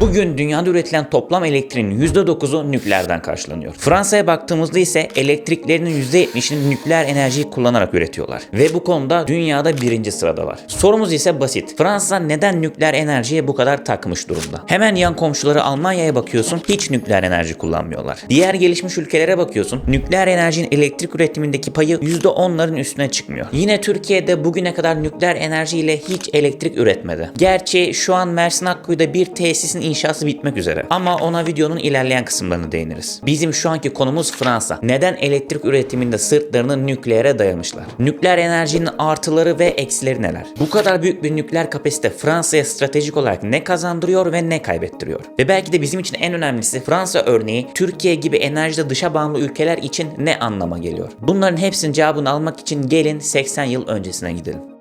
Bugün dünyada üretilen toplam elektriğin %9'u nükleerden karşılanıyor. Fransa'ya baktığımızda ise elektriklerinin %70'ini nükleer enerjiyi kullanarak üretiyorlar. Ve bu konuda dünyada birinci sırada var. Sorumuz ise basit. Fransa neden nükleer enerjiye bu kadar takmış durumda? Hemen yan komşuları Almanya'ya bakıyorsun hiç nükleer enerji kullanmıyorlar. Diğer gelişmiş ülkelere bakıyorsun nükleer enerjinin elektrik üretimindeki payı %10'ların üstüne çıkmıyor. Yine Türkiye'de bugüne kadar nükleer enerjiyle hiç elektrik üretmedi. Gerçi şu an Mersin Akkuyu'da bir tesisin inşası bitmek üzere. Ama ona videonun ilerleyen kısımlarını değiniriz. Bizim şu anki konumuz Fransa. Neden elektrik üretiminde sırtlarını nükleere dayamışlar? Nükleer enerjinin artıları ve eksileri neler? Bu kadar büyük bir nükleer kapasite Fransa'ya stratejik olarak ne kazandırıyor ve ne kaybettiriyor? Ve belki de bizim için en önemlisi Fransa örneği Türkiye gibi enerjide dışa bağımlı ülkeler için ne anlama geliyor? Bunların hepsinin cevabını almak için gelin 80 yıl öncesine gidelim.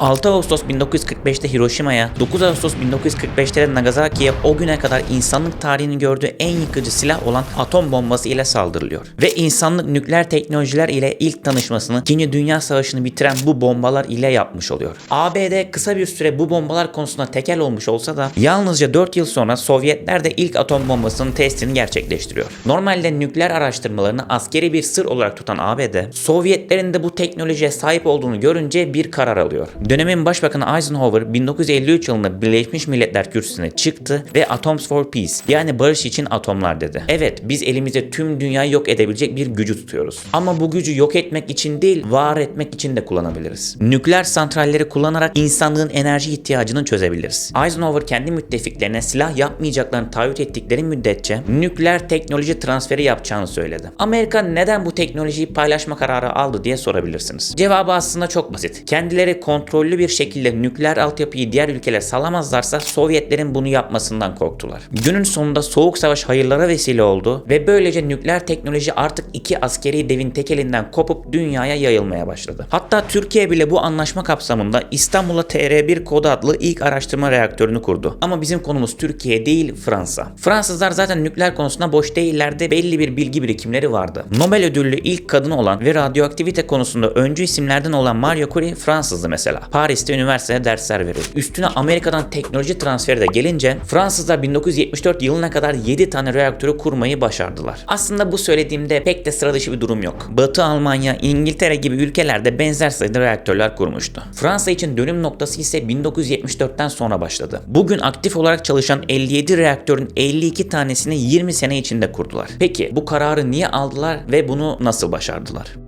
6 Ağustos 1945'te Hiroşima'ya, 9 Ağustos 1945'te de Nagasaki'ye o güne kadar insanlık tarihinin gördüğü en yıkıcı silah olan atom bombası ile saldırılıyor. Ve insanlık nükleer teknolojiler ile ilk tanışmasını 2. Dünya Savaşı'nı bitiren bu bombalar ile yapmış oluyor. ABD kısa bir süre bu bombalar konusunda tekel olmuş olsa da yalnızca 4 yıl sonra Sovyetler de ilk atom bombasının testini gerçekleştiriyor. Normalde nükleer araştırmalarını askeri bir sır olarak tutan ABD, Sovyetlerin de bu teknolojiye sahip olduğunu görünce bir karar alıyor. Dönemin Başbakanı Eisenhower 1953 yılında Birleşmiş Milletler Kürsüsü'ne çıktı ve Atoms for Peace yani barış için atomlar dedi. Evet biz elimizde tüm dünyayı yok edebilecek bir gücü tutuyoruz. Ama bu gücü yok etmek için değil var etmek için de kullanabiliriz. Nükleer santralleri kullanarak insanlığın enerji ihtiyacını çözebiliriz. Eisenhower kendi müttefiklerine silah yapmayacaklarını taahhüt ettikleri müddetçe nükleer teknoloji transferi yapacağını söyledi. Amerika neden bu teknolojiyi paylaşma kararı aldı diye sorabilirsiniz. Cevabı aslında çok basit. Kendileri kontrollü bir şekilde nükleer altyapıyı diğer ülkelere salamazlarsa Sovyetlerin bunu yapmasından korktular. Günün sonunda Soğuk Savaş hayırlara vesile oldu ve böylece nükleer teknoloji artık iki askeri devin tek elinden kopup dünyaya yayılmaya başladı. Hatta Türkiye bile bu anlaşma kapsamında İstanbul'a TR1 kodu adlı ilk araştırma reaktörünü kurdu. Ama bizim konumuz Türkiye değil Fransa. Fransızlar zaten nükleer konusunda boş değillerdi belli bir bilgi birikimleri vardı. Nobel ödüllü ilk kadın olan ve radyoaktivite konusunda öncü isimlerden olan Marie Curie Fransızdı mesela. Paris'te üniversitede dersler veriyor. Üstüne Amerika'dan teknoloji transferi de gelince Fransızlar 1974 yılına kadar 7 tane reaktörü kurmayı başardılar. Aslında bu söylediğimde pek de sıra dışı bir durum yok. Batı Almanya, İngiltere gibi ülkelerde benzer sayıda reaktörler kurmuştu. Fransa için dönüm noktası ise 1974'ten sonra başladı. Bugün aktif olarak çalışan 57 reaktörün 52 tanesini 20 sene içinde kurdular. Peki bu kararı niye aldılar ve bunu nasıl başardılar?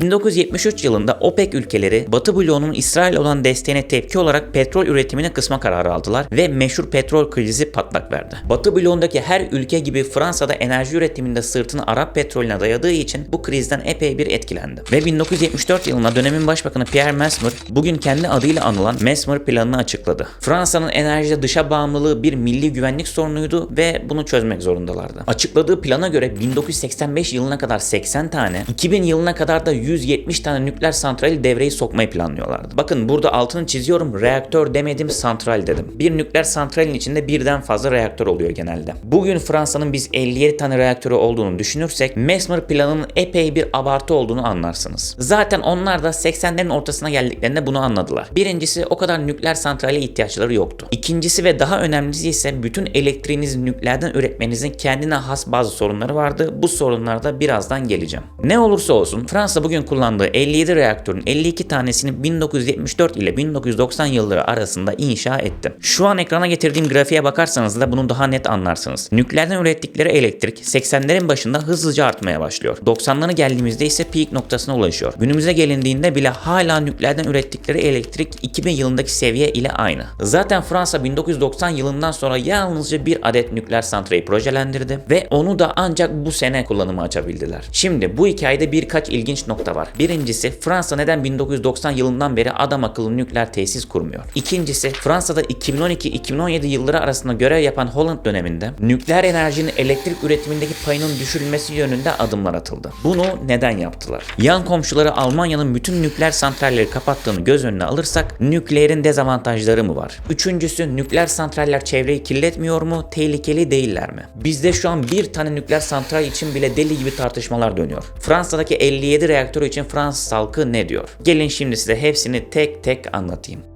1973 yılında OPEC ülkeleri Batı bloğunun İsrail olan desteğine tepki olarak petrol üretimini kısma kararı aldılar ve meşhur petrol krizi patlak verdi. Batı bloğundaki her ülke gibi Fransa'da enerji üretiminde sırtını Arap petrolüne dayadığı için bu krizden epey bir etkilendi. Ve 1974 yılında dönemin başbakanı Pierre Mesmer bugün kendi adıyla anılan Mesmer planını açıkladı. Fransa'nın enerjide dışa bağımlılığı bir milli güvenlik sorunuydu ve bunu çözmek zorundalardı. Açıkladığı plana göre 1985 yılına kadar 80 tane, 2000 yılına kadar da 170 tane nükleer santrali devreye sokmayı planlıyorlardı. Bakın burada altını çiziyorum reaktör demedim santral dedim. Bir nükleer santralin içinde birden fazla reaktör oluyor genelde. Bugün Fransa'nın biz 57 tane reaktörü olduğunu düşünürsek Mesmer planının epey bir abartı olduğunu anlarsınız. Zaten onlar da 80'lerin ortasına geldiklerinde bunu anladılar. Birincisi o kadar nükleer santrale ihtiyaçları yoktu. İkincisi ve daha önemlisi ise bütün elektriğinizi nükleerden üretmenizin kendine has bazı sorunları vardı. Bu sorunlarda birazdan geleceğim. Ne olursa olsun Fransa bugün kullandığı 57 reaktörün 52 tanesini 1974 ile 1990 yılları arasında inşa etti. Şu an ekrana getirdiğim grafiğe bakarsanız da bunu daha net anlarsınız. Nükleerden ürettikleri elektrik 80'lerin başında hızlıca artmaya başlıyor. 90'lara geldiğimizde ise peak noktasına ulaşıyor. Günümüze gelindiğinde bile hala nükleerden ürettikleri elektrik 2000 yılındaki seviye ile aynı. Zaten Fransa 1990 yılından sonra yalnızca bir adet nükleer santrali projelendirdi ve onu da ancak bu sene kullanıma açabildiler. Şimdi bu hikayede birkaç ilginç nokta var. Birincisi Fransa neden 1990 yılından beri adam akıllı nükleer tesis kurmuyor? İkincisi Fransa'da 2012-2017 yılları arasında görev yapan Holland döneminde nükleer enerjinin elektrik üretimindeki payının düşürülmesi yönünde adımlar atıldı. Bunu neden yaptılar? Yan komşuları Almanya'nın bütün nükleer santralleri kapattığını göz önüne alırsak nükleerin dezavantajları mı var? Üçüncüsü nükleer santraller çevreyi kirletmiyor mu? Tehlikeli değiller mi? Bizde şu an bir tane nükleer santral için bile deli gibi tartışmalar dönüyor. Fransa'daki 57 reaktör için Fransız halkı ne diyor? Gelin şimdi size hepsini tek tek anlatayım.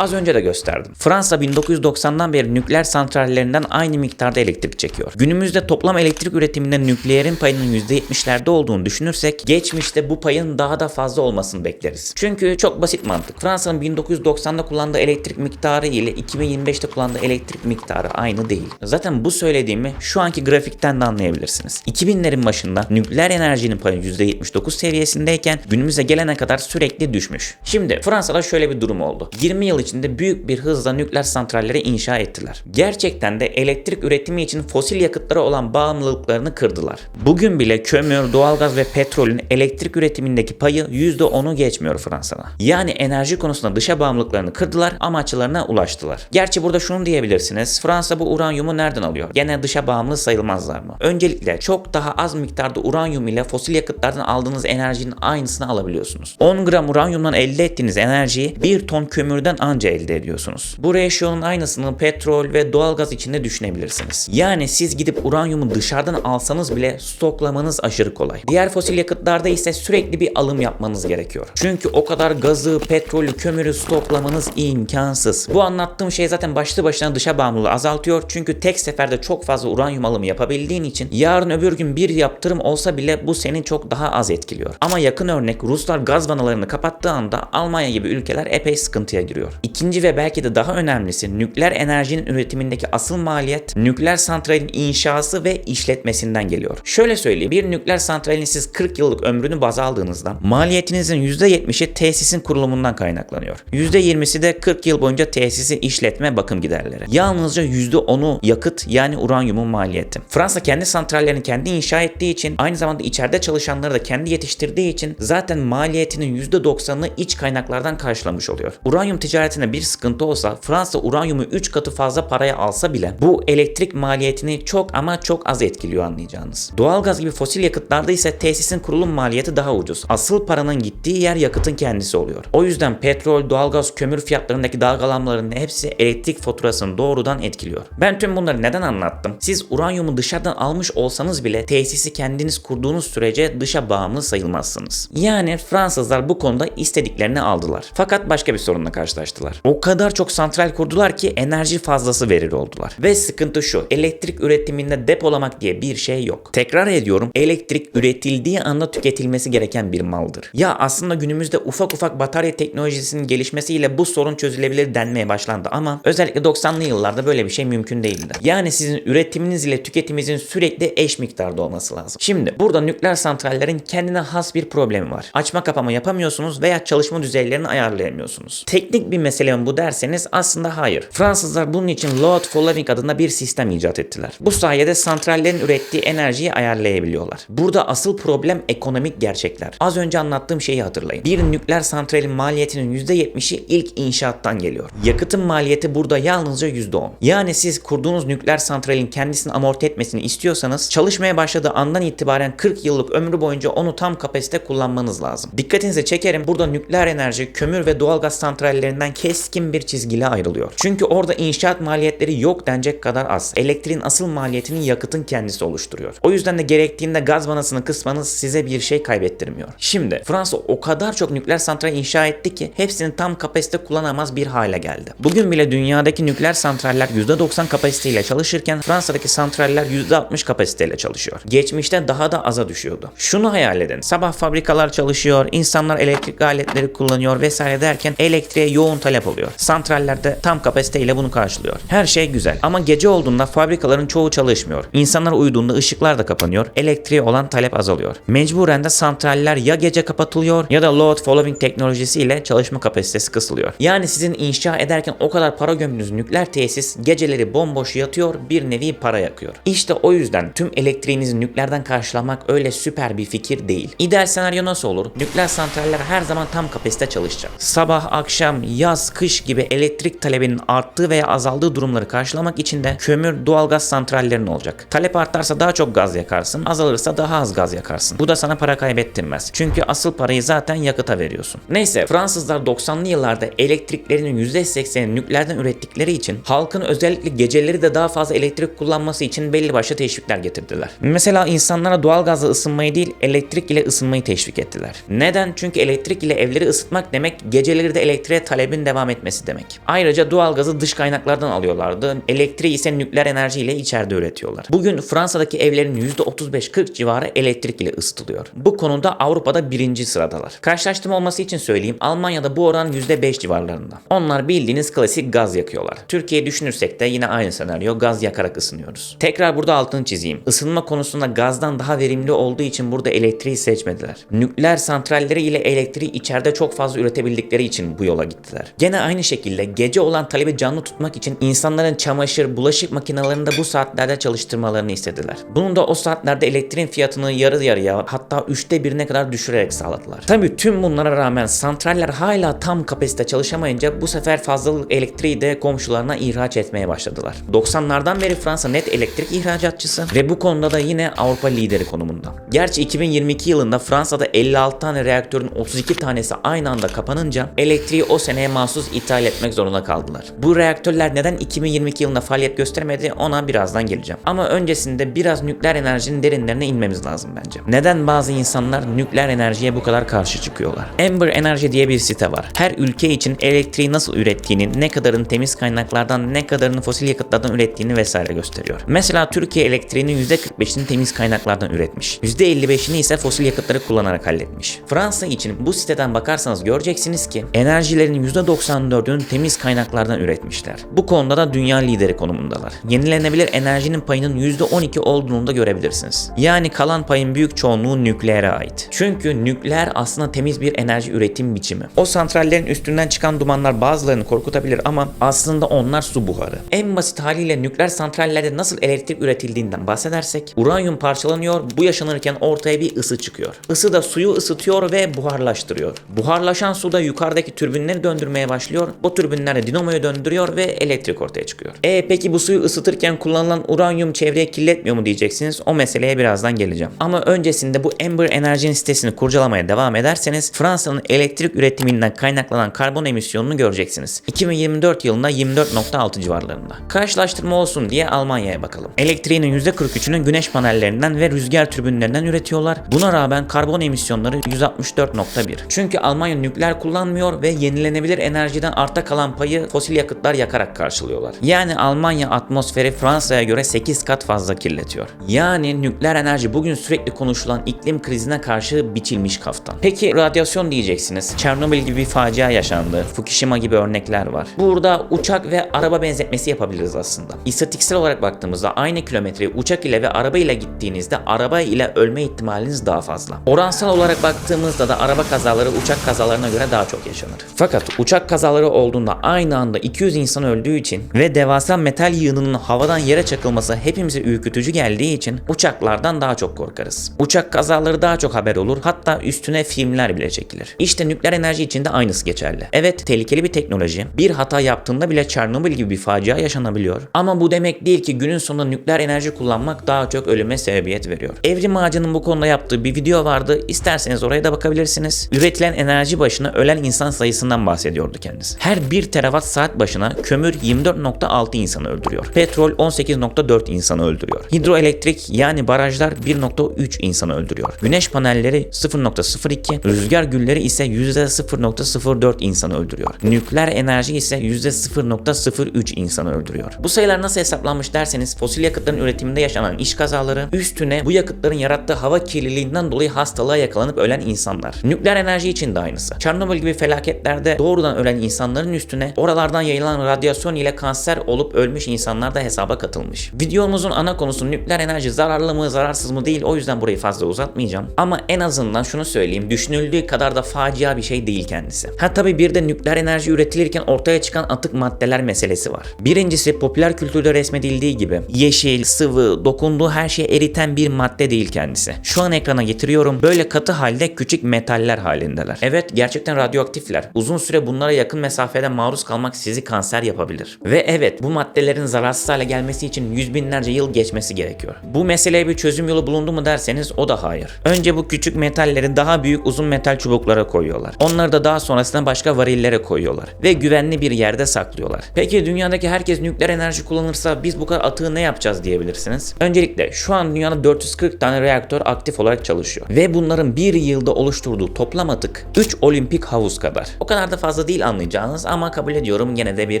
Az önce de gösterdim. Fransa 1990'dan beri nükleer santrallerinden aynı miktarda elektrik çekiyor. Günümüzde toplam elektrik üretiminde nükleerin payının %70'lerde olduğunu düşünürsek geçmişte bu payın daha da fazla olmasını bekleriz. Çünkü çok basit mantık. Fransa'nın 1990'da kullandığı elektrik miktarı ile 2025'te kullandığı elektrik miktarı aynı değil. Zaten bu söylediğimi şu anki grafikten de anlayabilirsiniz. 2000'lerin başında nükleer enerjinin payı %79 seviyesindeyken günümüze gelene kadar sürekli düşmüş. Şimdi Fransa'da şöyle bir durum oldu. 20 yıl içinde büyük bir hızla nükleer santralleri inşa ettiler. Gerçekten de elektrik üretimi için fosil yakıtlara olan bağımlılıklarını kırdılar. Bugün bile kömür, doğalgaz ve petrolün elektrik üretimindeki payı %10'u geçmiyor Fransa'da. Yani enerji konusunda dışa bağımlılıklarını kırdılar, amaçlarına ulaştılar. Gerçi burada şunu diyebilirsiniz. Fransa bu uranyumu nereden alıyor? Gene dışa bağımlı sayılmazlar mı? Öncelikle çok daha az miktarda uranyum ile fosil yakıtlardan aldığınız enerjinin aynısını alabiliyorsunuz. 10 gram uranyumdan elde ettiğiniz enerjiyi 1 ton kömürden anca elde ediyorsunuz. Bu ratio'nun aynısını petrol ve doğalgaz içinde düşünebilirsiniz. Yani siz gidip uranyumu dışarıdan alsanız bile stoklamanız aşırı kolay. Diğer fosil yakıtlarda ise sürekli bir alım yapmanız gerekiyor. Çünkü o kadar gazı, petrolü, kömürü stoklamanız imkansız. Bu anlattığım şey zaten başlı başına dışa bağımlılığı azaltıyor. Çünkü tek seferde çok fazla uranyum alımı yapabildiğin için yarın öbür gün bir yaptırım olsa bile bu seni çok daha az etkiliyor. Ama yakın örnek Ruslar gaz vanalarını kapattığı anda Almanya gibi ülkeler epey sıkıntıya giriyor. İkinci ve belki de daha önemlisi nükleer enerjinin üretimindeki asıl maliyet nükleer santralin inşası ve işletmesinden geliyor. Şöyle söyleyeyim bir nükleer santralin siz 40 yıllık ömrünü baz aldığınızda maliyetinizin %70'i tesisin kurulumundan kaynaklanıyor. %20'si de 40 yıl boyunca tesisi işletme bakım giderleri. Yalnızca %10'u yakıt yani uranyumun maliyeti. Fransa kendi santrallerini kendi inşa ettiği için aynı zamanda içeride çalışanları da kendi yetiştirdiği için zaten maliyetinin %90'ını iç kaynaklardan karşılamış oluyor. Uranyum ticaretinde bir sıkıntı olsa Fransa uranyumu 3 katı fazla paraya alsa bile bu elektrik maliyetini çok ama çok az etkiliyor anlayacağınız. Doğalgaz gibi fosil yakıtlarda ise tesisin kurulum maliyeti daha ucuz. Asıl paranın gittiği yer yakıtın kendisi oluyor. O yüzden petrol, doğalgaz, kömür fiyatlarındaki dalgalanmaların hepsi elektrik faturasını doğrudan etkiliyor. Ben tüm bunları neden anlattım? Siz uranyumu dışarıdan almış olsanız bile tesisi kendiniz kurduğunuz sürece dışa bağımlı sayılmazsınız. Yani Fransızlar bu konuda istediklerini aldılar. Fakat başka bir sorunla karşılaştılar. O kadar çok santral kurdular ki enerji fazlası verir oldular. Ve sıkıntı şu. Elektrik üretiminde depolamak diye bir şey yok. Tekrar ediyorum. Elektrik üretildiği anda tüketilmesi gereken bir maldır. Ya aslında günümüzde ufak ufak batarya teknolojisinin gelişmesiyle bu sorun çözülebilir denmeye başlandı ama özellikle 90'lı yıllarda böyle bir şey mümkün değildi. Yani sizin üretiminiz ile tüketiminizin sürekli eş miktarda olması lazım. Şimdi burada nükleer santrallerin kendine has bir problemi var. Açma kapama yapamıyorsunuz veya çalışma düzeylerini ayarlayamıyorsunuz. Teknik bir mesele mi bu derseniz aslında hayır. Fransızlar bunun için load following adında bir sistem icat ettiler. Bu sayede santrallerin ürettiği enerjiyi ayarlayabiliyorlar. Burada asıl problem ekonomik gerçekler. Az önce anlattığım şeyi hatırlayın. Bir nükleer santralin maliyetinin %70'i ilk inşaattan geliyor. Yakıtın maliyeti burada yalnızca %10. Yani siz kurduğunuz nükleer santralin kendisini amorti etmesini istiyorsanız çalışmaya başladığı andan itibaren 40 yıllık ömrü boyunca onu tam kapasite kullanmanız lazım. Dikkatinizi çekerim burada nükleer enerji, kömür ve doğalgaz santrallerinden keskin bir çizgiyle ayrılıyor. Çünkü orada inşaat maliyetleri yok denecek kadar az. Elektriğin asıl maliyetini yakıtın kendisi oluşturuyor. O yüzden de gerektiğinde gaz vanasını kısmanız size bir şey kaybettirmiyor. Şimdi Fransa o kadar çok nükleer santral inşa etti ki hepsini tam kapasite kullanamaz bir hale geldi. Bugün bile dünyadaki nükleer santraller %90 kapasiteyle çalışırken Fransa'daki santraller %60 kapasiteyle çalışıyor. Geçmişte daha da aza düşüyordu. Şunu hayal edin. Sabah fabrikalar çalışıyor, insanlar elektrik aletleri kullanıyor vesaire derken elektriğe yoğun talep oluyor. Santraller de tam kapasiteyle bunu karşılıyor. Her şey güzel ama gece olduğunda fabrikaların çoğu çalışmıyor. İnsanlar uyuduğunda ışıklar da kapanıyor. Elektriğe olan talep azalıyor. Mecburen de santraller ya gece kapatılıyor ya da load following teknolojisiyle çalışma kapasitesi kısılıyor. Yani sizin inşa ederken o kadar para gömdüğünüz nükleer tesis geceleri bomboş yatıyor bir nevi para yakıyor. İşte o yüzden tüm elektriğinizi nükleerden karşılamak öyle süper bir fikir değil. İdeal senaryo nasıl olur? Nükleer santraller her zaman tam kapasite çalışacak. Sabah, akşam, yaz, kış gibi elektrik talebinin arttığı veya azaldığı durumları karşılamak için de kömür, doğalgaz santrallerin olacak. Talep artarsa daha çok gaz yakarsın, azalırsa daha az gaz yakarsın. Bu da sana para kaybettirmez. Çünkü asıl parayı zaten yakıta veriyorsun. Neyse Fransızlar 90'lı yıllarda elektriklerinin %80'ini nükleerden ürettikleri için halkın özellikle geceleri de daha fazla elektrik kullanması için belli başlı teşvikler getirdiler. Mesela insanlara doğalgazla ısınmayı değil elektrik ile ısınmayı teşvik ettiler. Neden? Çünkü elektrik ile evleri ısıtmak demek geceleri de elektriğe talebin devam etmesi demek. Ayrıca doğalgazı dış kaynaklardan alıyorlardı. Elektriği ise nükleer enerjiyle içeride üretiyorlar. Bugün Fransa'daki evlerin %35-40 civarı elektrik ile ısıtılıyor. Bu konuda Avrupa'da birinci sıradalar. Karşılaştırma olması için söyleyeyim Almanya'da bu oran %5 civarlarında. Onlar bildiğiniz klasik gaz yakıyorlar. Türkiye düşünürsek de yine aynı senaryo gaz yakarak ısınıyoruz. Tekrar burada altını çizeyim. Isınma konusunda gazdan daha verimli olduğu için burada elektriği seçmediler. Nükleer santralleri ile elektriği içeride çok fazla üretebildikleri için bu yola gittiler. Gene aynı şekilde gece olan talebi canlı tutmak için insanların çamaşır, bulaşık makinelerini de bu saatlerde çalıştırmalarını istediler. Bunun da o saatlerde elektriğin fiyatını yarı yarıya hatta üçte birine kadar düşürerek sağladılar. Tabii tüm bunlara rağmen santraller hala tam kapasite çalışamayınca bu sefer fazlalık elektriği de komşularına ihraç etmeye başladılar. 90'lardan beri Fransa net elektrik ihracatçısı ve bu konuda da yine Avrupa lideri konumunda. Gerçi 2022 yılında Fransa'da 56 tane reaktörün 32 tanesi aynı anda kapanınca elektriği o seneye mahsus ithal etmek zorunda kaldılar. Bu reaktörler neden 2022 yılında faaliyet göstermedi ona birazdan geleceğim. Ama öncesinde biraz nükleer enerjinin derinlerine inmemiz lazım bence. Neden bazı insanlar nükleer enerjiye bu kadar karşı çıkıyorlar? Amber Energy diye bir site var. Her ülke için elektriği nasıl ürettiğini, ne kadarın temiz kaynaklardan, ne kadarını fosil yakıtlardan ürettiğini vesaire gösteriyor. Mesela Türkiye elektriğinin %45'ini temiz kaynaklardan üretmiş. %55'ini ise fosil yakıtları kullanarak halletmiş. Fransa için bu siteden bakarsanız göreceksiniz ki enerjilerin %94'ünü temiz kaynaklardan üretmişler. Bu konuda da dünya lideri konumundalar. Yenilenebilir enerjinin payının %12 olduğunu da görebilirsiniz. Yani kalan payın büyük çoğunluğu nükleere ait. Çünkü nükleer aslında temiz bir enerji üretim biçimi. O santrallerin üstünden çıkan dumanlar bazılarını korkutabilir ama aslında onlar su buharı. En basit haliyle nükleer santrallerde nasıl elektrik üretildiğinden bahsedersek uranyum parçalanıyor, bu yaşanırken ortaya bir ısı çıkıyor. Isı da suyu ısıtıyor ve buharlaştırıyor. Buharlaşan su da yukarıdaki türbinleri döndürmeye başlıyor. O türbinler de dinamoyu döndürüyor ve elektrik ortaya çıkıyor. E peki bu suyu ısıtırken kullanılan uranyum çevreye kirletmiyor mu diyeceksiniz. O meseleye birazdan geleceğim. Ama öncesinde bu Amber Energy'nin sitesini kurcalamaya devam ederseniz Fransa'nın elektrik üretiminden kaynaklanan karbon emisyonunu göreceksiniz. 2024 yılında 24.6 civarlarında. Karşılaştırma olsun diye Almanya'ya bakalım. Elektriğinin %43'ünü güneş panellerinden ve rüzgar türbinlerinden üretiyorlar. Buna rağmen karbon emisyonları 164.1. Çünkü Almanya nükleer kullanmıyor ve yenilenebilir enerjiden arta kalan payı fosil yakıtlar yakarak karşılıyorlar. Yani Almanya atmosferi Fransa'ya göre 8 kat fazla kirletiyor. Yani nükleer enerji bugün sürekli konuşulan iklim krizine karşı biçilmiş kaftan. Peki radyasyon diyeceksiniz. Çernobil gibi bir facia yaşandı. Fukushima gibi örnekler var. Burada uçak ve araba benzetmesi yapabiliriz aslında. İstatistiksel olarak baktığımızda aynı kilometreyi uçak ile ve araba ile gittiğinizde araba ile ölme ihtimaliniz daha fazla. Oransal olarak baktığımızda da araba kazaları uçak kazalarına göre daha çok yaşanır. Fakat uçak kazaları olduğunda aynı anda 200 insan öldüğü için ve devasa metal yığınının havadan yere çakılması hepimize ürkütücü geldiği için uçaklardan daha çok korkarız. Uçak kazaları daha çok haber olur hatta üstüne filmler bile çekilir. İşte nükleer enerji için de aynısı geçerli. Evet tehlikeli bir teknoloji. Bir hata yaptığında bile Çernobil gibi bir facia yaşanabiliyor. Ama bu demek değil ki günün sonunda nükleer enerji kullanmak daha çok ölüme sebebiyet veriyor. Evrim Ağacı'nın bu konuda yaptığı bir video vardı. İsterseniz oraya da bakabilirsiniz. Üretilen enerji başına ölen insan sayısından bahsediyordu kendisi. Her 1 terawatt saat başına kömür 24.6 insanı öldürüyor. Petrol 18.4 insanı öldürüyor. Hidroelektrik yani barajlar 1.3 insanı öldürüyor. Güneş panelleri 0.02, rüzgar gülleri ise %0.04 insanı öldürüyor. Nükleer enerji ise %0.03 insanı öldürüyor. Bu sayılar nasıl hesaplanmış derseniz fosil yakıtların üretiminde yaşanan iş kazaları üstüne bu yakıtların yarattığı hava kirliliğinden dolayı hastalığa yakalanıp ölen insanlar. Nükleer enerji için de aynısı. Çernobil gibi felaketlerde doğrudan ölen insanların üstüne oralardan yayılan radyasyon ile kanser olup ölmüş insanlar da hesaba katılmış. Videomuzun ana konusu nükleer enerji zararlı mı zararsız mı değil o yüzden burayı fazla uzatmayacağım. Ama en azından şunu söyleyeyim düşünüldüğü kadar da facia bir şey değil kendisi. Ha tabi bir de nükleer enerji üretilirken ortaya çıkan atık maddeler meselesi var. Birincisi popüler kültürde resmedildiği gibi yeşil, sıvı, dokunduğu her şeyi eriten bir madde değil kendisi. Şu an ekrana getiriyorum. Böyle katı halde küçük metaller halindeler. Evet gerçekten radyoaktifler. Uzun süre bunlara yakın mesafede maruz kalmak sizi kanser yapabilir. Ve evet bu maddelerin zararsız hale gelmesi için yüz binlerce yıl geçmesi gerekiyor. Bu meseleye bir çözüm yolu bulundu mu derseniz o da hayır. Önce bu küçük metalleri daha büyük uzun metal çubuklara koyuyorlar. Onları da daha sonrasında başka varillere koyuyorlar. Ve güvenli bir yerde saklıyorlar. Peki dünyadaki herkes nükleer enerji kullanırsa biz bu kadar atığı ne yapacağız diyebilirsiniz. Öncelikle şu an dünyada 440 tane reaktör aktif olarak çalışıyor. Ve bunların bir yılda oluşturduğu toplam atık 3 olimpik havuz kadar. O kadar da fazla değil değil anlayacağınız ama kabul ediyorum gene de bir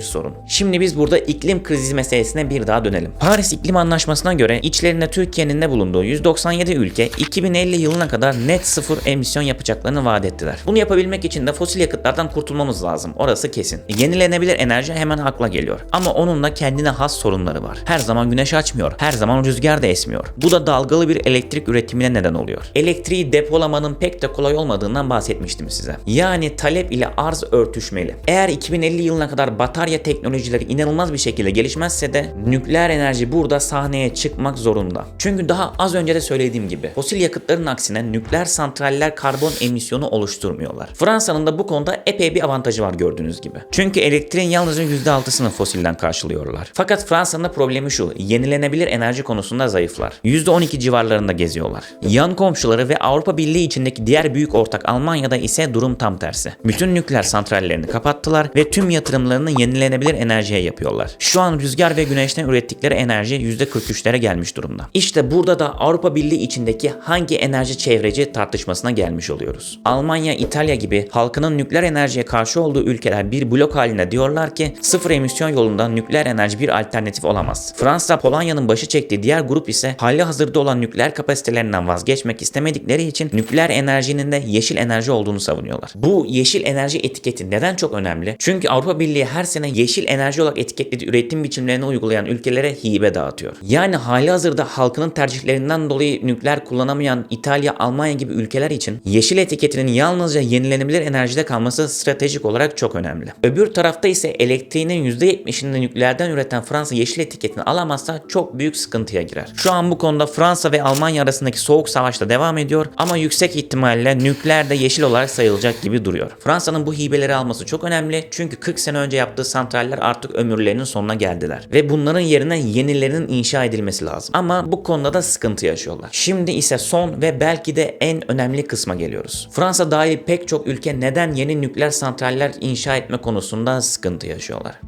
sorun. Şimdi biz burada iklim krizi meselesine bir daha dönelim. Paris İklim Anlaşması'na göre içlerinde Türkiye'nin de bulunduğu 197 ülke 2050 yılına kadar net sıfır emisyon yapacaklarını vaat ettiler. Bunu yapabilmek için de fosil yakıtlardan kurtulmamız lazım. Orası kesin. Yenilenebilir enerji hemen akla geliyor. Ama onun da kendine has sorunları var. Her zaman güneş açmıyor. Her zaman rüzgar da esmiyor. Bu da dalgalı bir elektrik üretimine neden oluyor. Elektriği depolamanın pek de kolay olmadığından bahsetmiştim size. Yani talep ile arz örtüşmeli. Eğer 2050 yılına kadar batarya teknolojileri inanılmaz bir şekilde gelişmezse de nükleer enerji burada sahneye çıkmak zorunda. Çünkü daha az önce de söylediğim gibi fosil yakıtların aksine nükleer santraller karbon emisyonu oluşturmuyorlar. Fransa'nın da bu konuda epey bir avantajı var gördüğünüz gibi. Çünkü elektriğin yalnızca %6'sını fosilden karşılıyorlar. Fakat Fransa'nın da problemi şu. Yenilenebilir enerji konusunda zayıflar. %12 civarlarında geziyorlar. Yan komşuları ve Avrupa Birliği içindeki diğer büyük ortak Almanya'da ise durum tam tersi. Bütün nükleer santrallerini kapattılar ve tüm yatırımlarını yenilenebilir enerjiye yapıyorlar. Şu an rüzgar ve güneşten ürettikleri enerji %43'lere gelmiş durumda. İşte burada da Avrupa Birliği içindeki hangi enerji çevreci tartışmasına gelmiş oluyoruz. Almanya, İtalya gibi halkının nükleer enerjiye karşı olduğu ülkeler bir blok halinde diyorlar ki sıfır emisyon yolunda nükleer enerji bir alternatif olamaz. Fransa, Polonya'nın başı çektiği diğer grup ise hali hazırda olan nükleer kapasitelerinden vazgeçmek istemedikleri için nükleer enerjinin de yeşil enerji olduğunu savunuyorlar. Bu yeşil enerji etiketi neden çok önemli? Çünkü Avrupa Birliği her sene yeşil enerji olarak etiketlediği üretim biçimlerini uygulayan ülkelere hibe dağıtıyor. Yani hali hazırda halkının tercihlerinden dolayı nükleer kullanamayan İtalya, Almanya gibi ülkeler için yeşil etiketinin yalnızca yenilenebilir enerjide kalması stratejik olarak çok önemli. Öbür tarafta ise elektriğinin %70'ini nükleerden üreten Fransa yeşil etiketini alamazsa çok büyük sıkıntıya girer. Şu an bu konuda Fransa ve Almanya arasındaki soğuk savaş da devam ediyor ama yüksek ihtimalle nükleer de yeşil olarak sayılacak gibi duruyor. Fransa'nın bu hibeleri alması çok önemli çünkü 40 sene önce yaptığı santraller artık ömürlerinin sonuna geldiler ve bunların yerine yenilerinin inşa edilmesi lazım. Ama bu konuda da sıkıntı yaşıyorlar. Şimdi ise son ve belki de en önemli kısma geliyoruz. Fransa dahil pek çok ülke neden yeni nükleer santraller inşa etme konusunda sıkıntı yaşıyorlar.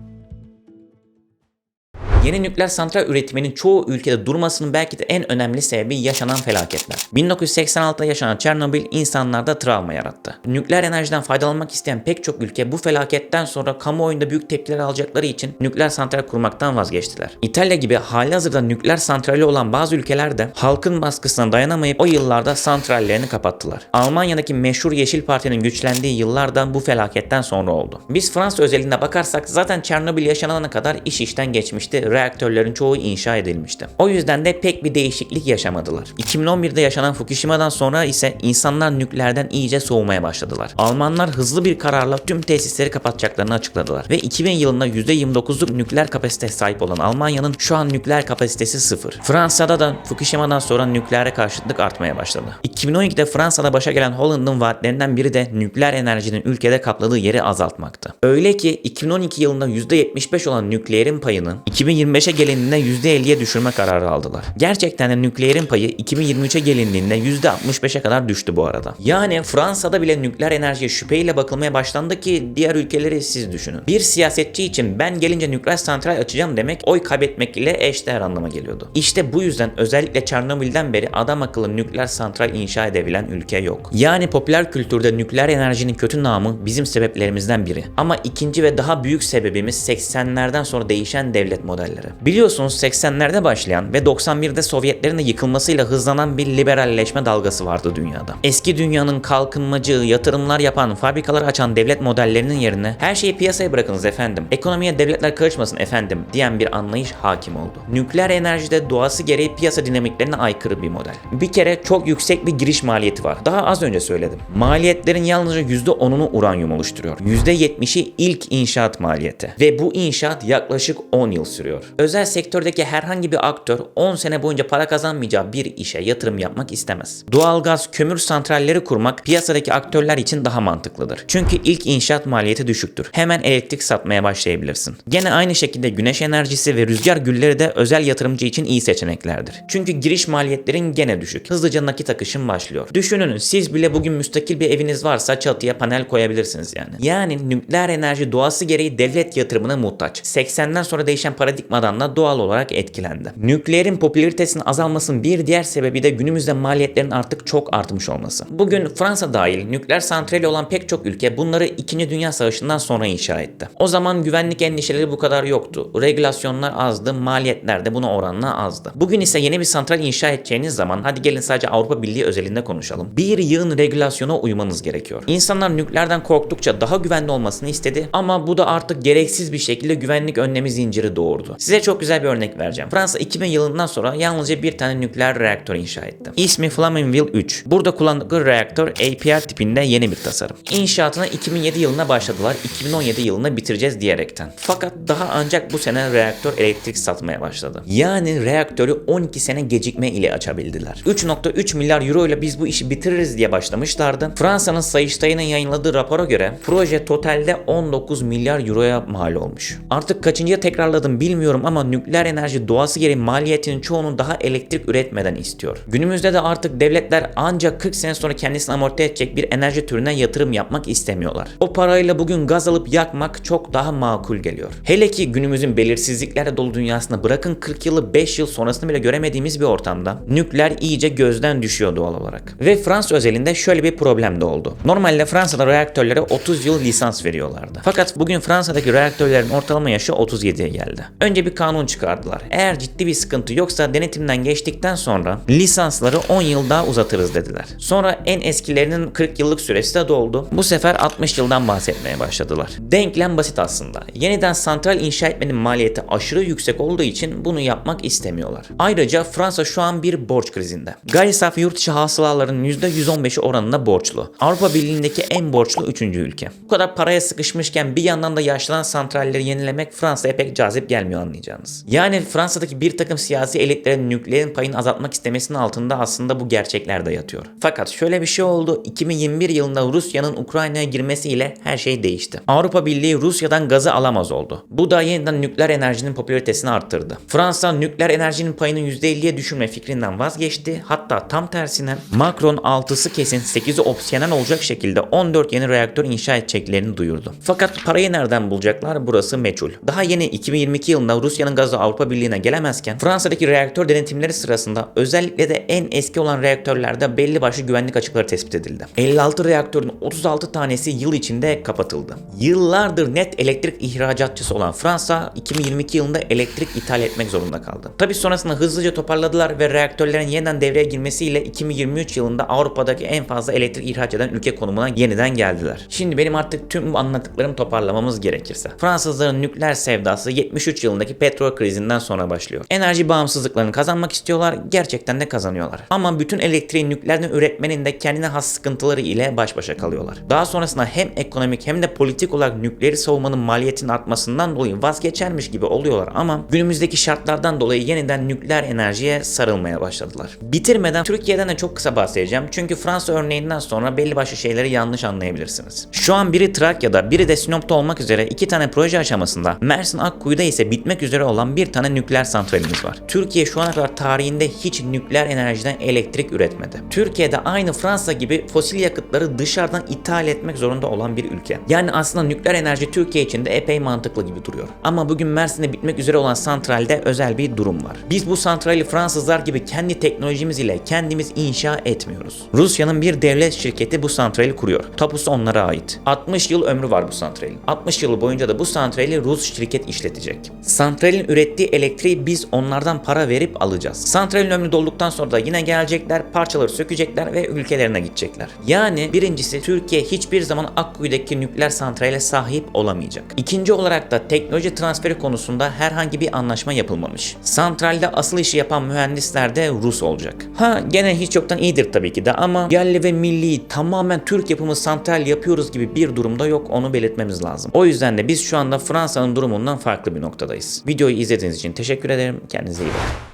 Yeni nükleer santral üretiminin çoğu ülkede durmasının belki de en önemli sebebi yaşanan felaketler. 1986'da yaşanan Çernobil insanlarda travma yarattı. Nükleer enerjiden faydalanmak isteyen pek çok ülke bu felaketten sonra kamuoyunda büyük tepkiler alacakları için nükleer santral kurmaktan vazgeçtiler. İtalya gibi halihazırda nükleer santrali olan bazı ülkeler de halkın baskısına dayanamayıp o yıllarda santrallerini kapattılar. Almanya'daki meşhur Yeşil Parti'nin güçlendiği yıllardan bu felaketten sonra oldu. Biz Fransa özelinde bakarsak zaten Çernobil yaşanana kadar iş işten geçmişti reaktörlerin çoğu inşa edilmişti. O yüzden de pek bir değişiklik yaşamadılar. 2011'de yaşanan Fukushima'dan sonra ise insanlar nükleerden iyice soğumaya başladılar. Almanlar hızlı bir kararla tüm tesisleri kapatacaklarını açıkladılar ve 2000 yılında %29'luk nükleer kapasite sahip olan Almanya'nın şu an nükleer kapasitesi sıfır. Fransa'da da Fukushima'dan sonra nükleere karşıtlık artmaya başladı. 2012'de Fransa'da başa gelen Holland'ın vaatlerinden biri de nükleer enerjinin ülkede kapladığı yeri azaltmaktı. Öyle ki 2012 yılında %75 olan nükleerin payını 2025'e gelindiğinde %50'ye düşürme kararı aldılar. Gerçekten de nükleerin payı 2023'e gelindiğinde %65'e kadar düştü bu arada. Yani Fransa'da bile nükleer enerjiye şüpheyle bakılmaya başlandı ki diğer ülkeleri siz düşünün. Bir siyasetçi için ben gelince nükleer santral açacağım demek oy kaybetmek ile eşdeğer anlama geliyordu. İşte bu yüzden özellikle Çernobil'den beri adam akıllı nükleer santral inşa edebilen ülke yok. Yani popüler kültürde nükleer enerjinin kötü namı bizim sebeplerimizden biri. Ama ikinci ve daha büyük sebebimiz 80'lerden sonra değişen devlet modelleri. Biliyorsunuz 80'lerde başlayan ve 91'de Sovyetlerin de yıkılmasıyla hızlanan bir liberalleşme dalgası vardı dünyada. Eski dünyanın kalkınmacı, yatırımlar yapan, fabrikalar açan devlet modellerinin yerine her şeyi piyasaya bırakınız efendim. Ekonomiye devletler karışmasın efendim diyen bir anlayış hakim oldu. Nükleer enerjide doğası gereği piyasa dinamiklerine aykırı bir model. Bir kere çok yüksek bir giriş maliyeti var. Daha az önce söyledim. Maliyetlerin yalnızca %10'unu uranyum oluşturuyor. %70'i ilk inşaat maliyeti. Ve bu inşaat yaklaşık 10 yıl sürüyor. Özel sektördeki herhangi bir aktör 10 sene boyunca para kazanmayacağı bir işe yatırım yapmak istemez. Doğalgaz, kömür santralleri kurmak piyasadaki aktörler için daha mantıklıdır. Çünkü ilk inşaat maliyeti düşüktür. Hemen elektrik satmaya başlayabilirsin. Gene aynı şekilde güneş enerjisi ve rüzgar gülleri de özel yatırımcı için iyi seçeneklerdir. Çünkü giriş maliyetlerin gene düşük. Hızlıca nakit akışın başlıyor. Düşünün siz bile bugün müstakil bir eviniz varsa çatıya panel koyabilirsiniz yani. Yani nükleer enerji doğası gereği devlet yatırımına muhtaç. 80'den sonra değişen paradigma çıkmadan da doğal olarak etkilendi. Nükleerin popülaritesinin azalmasının bir diğer sebebi de günümüzde maliyetlerin artık çok artmış olması. Bugün Fransa dahil nükleer santrali olan pek çok ülke bunları 2. Dünya Savaşı'ndan sonra inşa etti. O zaman güvenlik endişeleri bu kadar yoktu. Regülasyonlar azdı, maliyetler de buna oranla azdı. Bugün ise yeni bir santral inşa edeceğiniz zaman hadi gelin sadece Avrupa Birliği özelinde konuşalım. Bir yığın regülasyona uymanız gerekiyor. İnsanlar nükleerden korktukça daha güvenli olmasını istedi ama bu da artık gereksiz bir şekilde güvenlik önlemi zinciri doğurdu. Size çok güzel bir örnek vereceğim. Fransa 2000 yılından sonra yalnızca bir tane nükleer reaktör inşa etti. İsmi Flamanville 3. Burada kullandıkları reaktör APR tipinde yeni bir tasarım. İnşaatına 2007 yılına başladılar. 2017 yılında bitireceğiz diyerekten. Fakat daha ancak bu sene reaktör elektrik satmaya başladı. Yani reaktörü 12 sene gecikme ile açabildiler. 3.3 milyar euro ile biz bu işi bitiririz diye başlamışlardı. Fransa'nın Sayıştay'ın yayınladığı rapora göre proje totalde 19 milyar euroya mal olmuş. Artık kaçıncıya tekrarladım bilmiyorum ama nükleer enerji doğası gereği maliyetinin çoğunu daha elektrik üretmeden istiyor. Günümüzde de artık devletler ancak 40 sene sonra kendisini amorti edecek bir enerji türüne yatırım yapmak istemiyorlar. O parayla bugün gaz alıp yakmak çok daha makul geliyor. Hele ki günümüzün belirsizliklerle dolu dünyasında bırakın 40 yılı 5 yıl sonrasını bile göremediğimiz bir ortamda nükleer iyice gözden düşüyor doğal olarak. Ve Fransa özelinde şöyle bir problem de oldu. Normalde Fransa'da reaktörlere 30 yıl lisans veriyorlardı. Fakat bugün Fransa'daki reaktörlerin ortalama yaşı 37'ye geldi. Önce bir kanun çıkardılar. Eğer ciddi bir sıkıntı yoksa denetimden geçtikten sonra lisansları 10 yıl daha uzatırız dediler. Sonra en eskilerinin 40 yıllık süresi de doldu. Bu sefer 60 yıldan bahsetmeye başladılar. Denklem basit aslında. Yeniden santral inşa etmenin maliyeti aşırı yüksek olduğu için bunu yapmak istemiyorlar. Ayrıca Fransa şu an bir borç krizinde. Gayri safi yurt içi hasılaların %115'i oranında borçlu. Avrupa Birliği'ndeki en borçlu 3. ülke. Bu kadar paraya sıkışmışken bir yandan da yaşlanan santralleri yenilemek Fransa'ya pek cazip gelmiyor anlayacağınız. Yani Fransa'daki bir takım siyasi elitlerin nükleerin payını azaltmak istemesinin altında aslında bu gerçekler de yatıyor. Fakat şöyle bir şey oldu. 2021 yılında Rusya'nın Ukrayna'ya girmesiyle her şey değişti. Avrupa Birliği Rusya'dan gazı alamaz oldu. Bu da yeniden nükleer enerjinin popülaritesini arttırdı. Fransa nükleer enerjinin payını %50'ye düşürme fikrinden vazgeçti. Hatta tam tersine Macron 6'sı kesin 8'i opsiyonel olacak şekilde 14 yeni reaktör inşa edeceklerini duyurdu. Fakat parayı nereden bulacaklar burası meçhul. Daha yeni 2022 yılında Rusya'nın gazı Avrupa Birliği'ne gelemezken Fransa'daki reaktör denetimleri sırasında özellikle de en eski olan reaktörlerde belli başlı güvenlik açıkları tespit edildi. 56 reaktörün 36 tanesi yıl içinde kapatıldı. Yıllardır net elektrik ihracatçısı olan Fransa 2022 yılında elektrik ithal etmek zorunda kaldı. Tabi sonrasında hızlıca toparladılar ve reaktörlerin yeniden devreye girmesiyle 2023 yılında Avrupa'daki en fazla elektrik ihraç eden ülke konumuna yeniden geldiler. Şimdi benim artık tüm bu anlattıklarımı toparlamamız gerekirse. Fransızların nükleer sevdası 73 yılındaki petrol krizinden sonra başlıyor. Enerji bağımsızlıklarını kazanmak istiyorlar, gerçekten de kazanıyorlar. Ama bütün elektriği nükleerden üretmenin de kendine has sıkıntıları ile baş başa kalıyorlar. Daha sonrasında hem ekonomik hem de politik olarak nükleeri savunmanın maliyetinin artmasından dolayı vazgeçermiş gibi oluyorlar ama günümüzdeki şartlardan dolayı yeniden nükleer enerjiye sarılmaya başladılar. Bitirmeden Türkiye'den de çok kısa bahsedeceğim çünkü Fransa örneğinden sonra belli başlı şeyleri yanlış anlayabilirsiniz. Şu an biri Trakya'da biri de Sinop'ta olmak üzere iki tane proje aşamasında Mersin Akkuyu'da ise bitmek üzere olan bir tane nükleer santralimiz var. Türkiye şu ana kadar tarihinde hiç nükleer enerjiden elektrik üretmedi. Türkiye'de aynı Fransa gibi fosil yakıtları dışarıdan ithal etmek zorunda olan bir ülke. Yani aslında nükleer enerji Türkiye için de epey mantıklı gibi duruyor. Ama bugün Mersin'de bitmek üzere olan santralde özel bir durum var. Biz bu santrali Fransızlar gibi kendi teknolojimiz ile kendimiz inşa etmiyoruz. Rusya'nın bir devlet şirketi bu santrali kuruyor. Tapusu onlara ait. 60 yıl ömrü var bu santralin. 60 yıl boyunca da bu santrali Rus şirket işletecek. Santralin ürettiği elektriği biz onlardan para verip alacağız. Santralin ömrü dolduktan sonra da yine gelecekler, parçaları sökecekler ve ülkelerine gidecekler. Yani birincisi Türkiye hiçbir zaman Akkuyu'daki nükleer santrale sahip olamayacak. İkinci olarak da teknoloji transferi konusunda herhangi bir anlaşma yapılmamış. Santralde asıl işi yapan mühendisler de Rus olacak. Ha gene hiç yoktan iyidir tabii ki de ama yerli ve milli tamamen Türk yapımı santral yapıyoruz gibi bir durumda yok onu belirtmemiz lazım. O yüzden de biz şu anda Fransa'nın durumundan farklı bir noktadayız. Videoyu izlediğiniz için teşekkür ederim. Kendinize iyi bakın.